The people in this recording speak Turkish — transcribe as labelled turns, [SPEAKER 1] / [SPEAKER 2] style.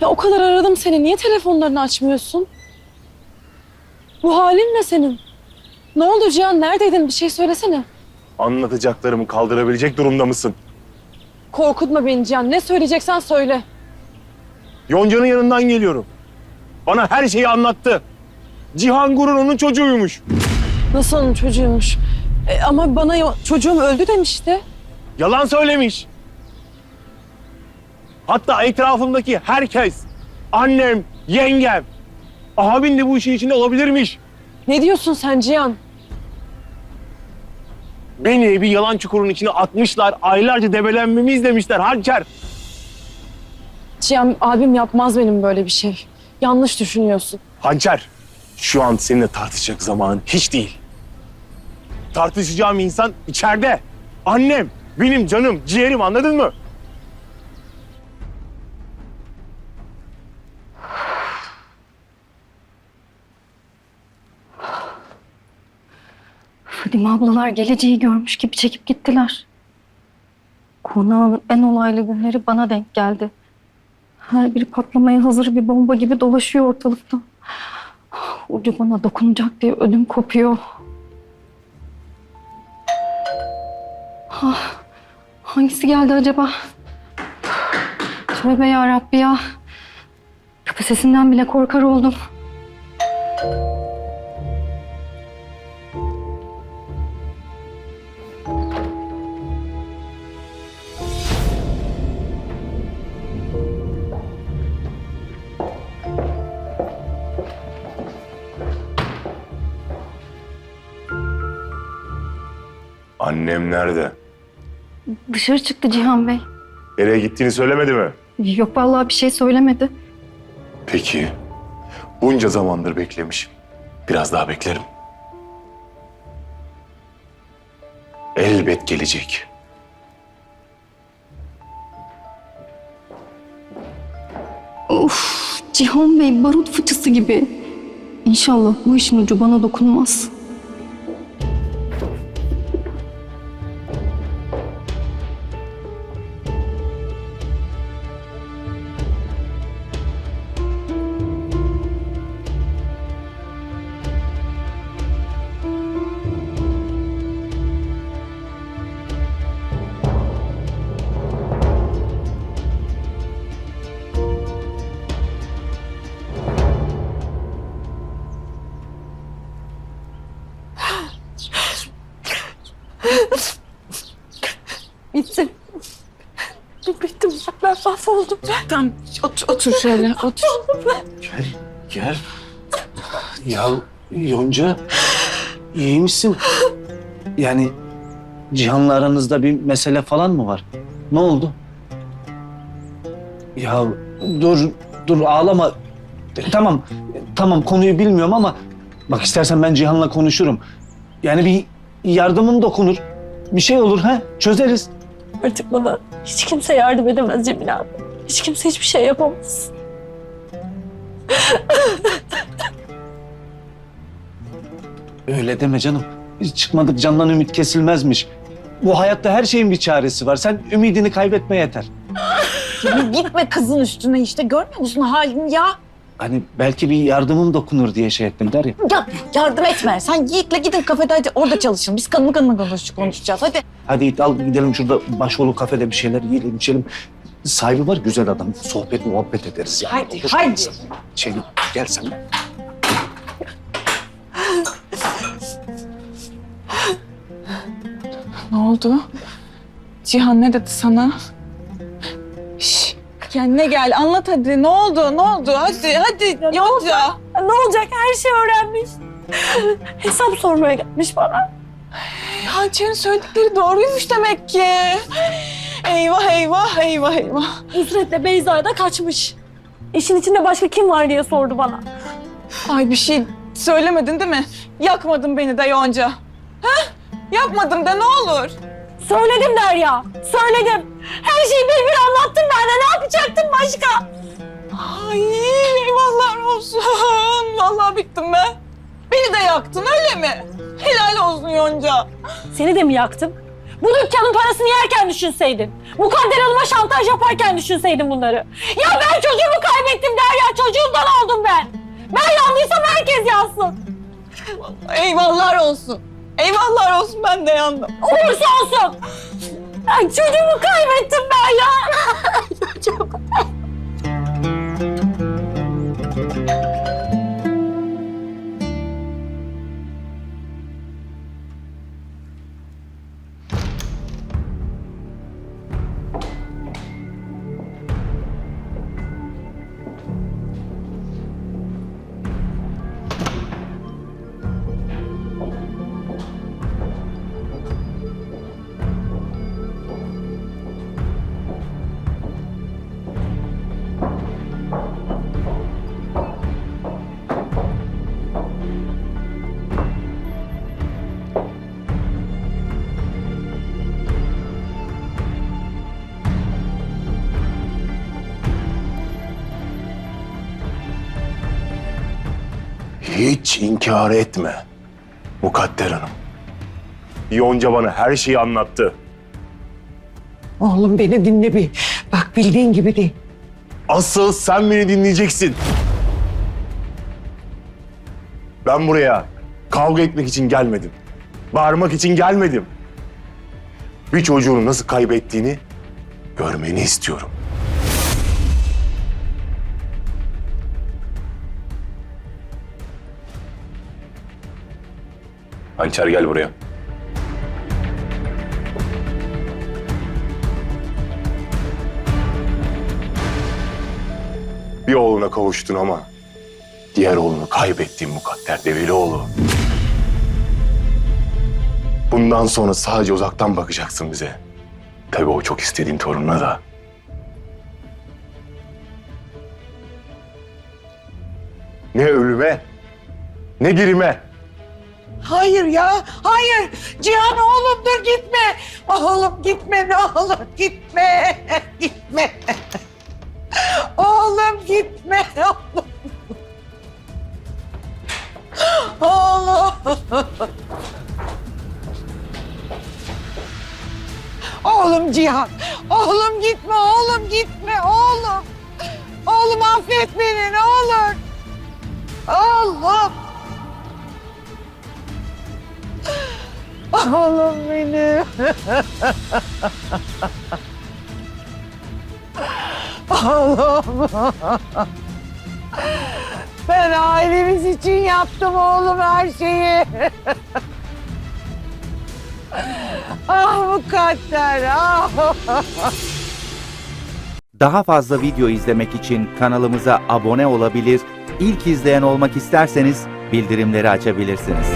[SPEAKER 1] Ya o kadar aradım seni. Niye telefonlarını açmıyorsun? Bu halin ne senin? Ne oldu Cihan? Neredeydin? Bir şey söylesene.
[SPEAKER 2] Anlatacaklarımı kaldırabilecek durumda mısın?
[SPEAKER 1] Korkutma beni Cihan. Ne söyleyeceksen söyle.
[SPEAKER 2] Yonca'nın yanından geliyorum. Bana her şeyi anlattı. Cihan Gurur onun çocuğuymuş.
[SPEAKER 1] Nasıl onun çocuğuymuş? E, ama bana yo- çocuğum öldü demişti.
[SPEAKER 2] Yalan söylemiş. Hatta etrafımdaki herkes, annem, yengem, abin de bu işin içinde olabilirmiş.
[SPEAKER 1] Ne diyorsun sen Cihan?
[SPEAKER 2] Beni bir yalan çukurun içine atmışlar, aylarca debelenmemi izlemişler hançer.
[SPEAKER 1] Cihan abim yapmaz benim böyle bir şey. Yanlış düşünüyorsun.
[SPEAKER 2] Hançer, şu an seninle tartışacak zamanın hiç değil. Tartışacağım insan içeride. Annem, benim canım, ciğerim anladın mı?
[SPEAKER 3] Fadime ablalar geleceği görmüş gibi çekip gittiler. Konağın en olaylı günleri bana denk geldi. Her biri patlamaya hazır bir bomba gibi dolaşıyor ortalıkta. Ucu bana dokunacak diye ödüm kopuyor. Ah, hangisi geldi acaba? Tövbe ya Rabbi ya. Kapı sesinden bile korkar oldum.
[SPEAKER 2] Annem nerede?
[SPEAKER 3] Dışarı çıktı Cihan Bey.
[SPEAKER 2] Nereye gittiğini söylemedi mi?
[SPEAKER 3] Yok vallahi bir şey söylemedi.
[SPEAKER 2] Peki. Bunca zamandır beklemişim. Biraz daha beklerim. Elbet gelecek.
[SPEAKER 3] Of Cihan Bey barut fıçısı gibi. İnşallah bu işin ucu bana dokunmaz.
[SPEAKER 1] Mahvoldum. Tamam otur, otur şöyle otur.
[SPEAKER 4] Gel, gel. Ya Yonca, iyi misin? Yani Cihan'la aranızda bir mesele falan mı var? Ne oldu? Ya dur, dur ağlama. Tamam, tamam konuyu bilmiyorum ama bak istersen ben Cihan'la konuşurum. Yani bir yardımım dokunur. Bir şey olur ha? Çözeriz.
[SPEAKER 5] Artık bana hiç kimse yardım edemez Cemile abi. Hiç kimse hiçbir şey yapamaz.
[SPEAKER 4] Öyle deme canım. Çıkmadık candan ümit kesilmezmiş. Bu hayatta her şeyin bir çaresi var. Sen ümidini kaybetme yeter.
[SPEAKER 6] Gitme kızın üstüne işte görmüyor musun halini ya?
[SPEAKER 4] Hani belki bir yardımım dokunur diye şey ettim der ya.
[SPEAKER 6] Ya yardım etme. Sen Yiğit'le gidin kafede hadi orada çalışın. Biz kanlı kanlı konuş, konuşacağız hadi.
[SPEAKER 4] Hadi git al gidelim şurada başvolu kafede bir şeyler yiyelim içelim. Sahibi var güzel adam. Sohbet muhabbet ederiz yani.
[SPEAKER 6] Hadi,
[SPEAKER 4] Olur.
[SPEAKER 6] hadi.
[SPEAKER 4] Şey, gel sen. de.
[SPEAKER 7] Ne oldu? Cihan ne dedi sana? Şş, kendine gel anlat hadi ne oldu ne oldu hadi hadi Yonca.
[SPEAKER 5] Ne olacak her şeyi öğrenmiş. Hesap sormaya gelmiş bana.
[SPEAKER 7] Hançer'in söyledikleri doğruymuş demek ki. Eyvah eyvah eyvah eyvah.
[SPEAKER 5] Nusret'le Beyza da kaçmış. İşin içinde başka kim var diye sordu bana.
[SPEAKER 7] Ay bir şey söylemedin değil mi? Yakmadın beni de Yonca. Ha? Yapmadım da ne olur.
[SPEAKER 5] Söyledim Derya. Söyledim. Her şeyi bir bir anlattım ben de. Ne yapacaktım başka?
[SPEAKER 7] Ay eyvahlar olsun. Vallahi bittim be. Beni de yaktın öyle mi? Helal olsun Yonca.
[SPEAKER 5] Seni de mi yaktım? Bu dükkanın parasını yerken düşünseydin. Mukadder Hanım'a şantaj yaparken düşünseydin bunları. Ya ben çocuğumu kaybettim Derya. Çocuğumdan oldum ben. Ben yandıysam herkes yansın.
[SPEAKER 7] Eyvallah olsun. Eyvallah olsun ben de yandım.
[SPEAKER 5] Olursa olsun. Ay, çocuğumu kaybettim ben ya. Çocuğumu
[SPEAKER 2] Hiç inkar etme. Mukadder Hanım. Yonca bana her şeyi anlattı.
[SPEAKER 8] Oğlum beni dinle bir. Bak bildiğin gibi değil.
[SPEAKER 2] Asıl sen beni dinleyeceksin. Ben buraya kavga etmek için gelmedim. Bağırmak için gelmedim. Bir çocuğunu nasıl kaybettiğini görmeni istiyorum. Hançer gel buraya. Bir oğluna kavuştun ama diğer oğlunu kaybettiğin mukadder Develioğlu. Bundan sonra sadece uzaktan bakacaksın bize. Tabii o çok istediğin torununa da. Ne ölüme, ne dirime.
[SPEAKER 8] Hayır ya, hayır. Cihan oğlum dur gitme. Oğlum gitme ne olur gitme. Gitme. Oğlum gitme. Oğlum. Oğlum Cihan. Oğlum gitme, oğlum gitme, oğlum. Oğlum affet beni ne olur. Oğlum. Oğlum benim. Oğlum. Ben ailemiz için yaptım oğlum her şeyi. ah mukadder ah.
[SPEAKER 9] Daha fazla video izlemek için kanalımıza abone olabilir, ilk izleyen olmak isterseniz bildirimleri açabilirsiniz.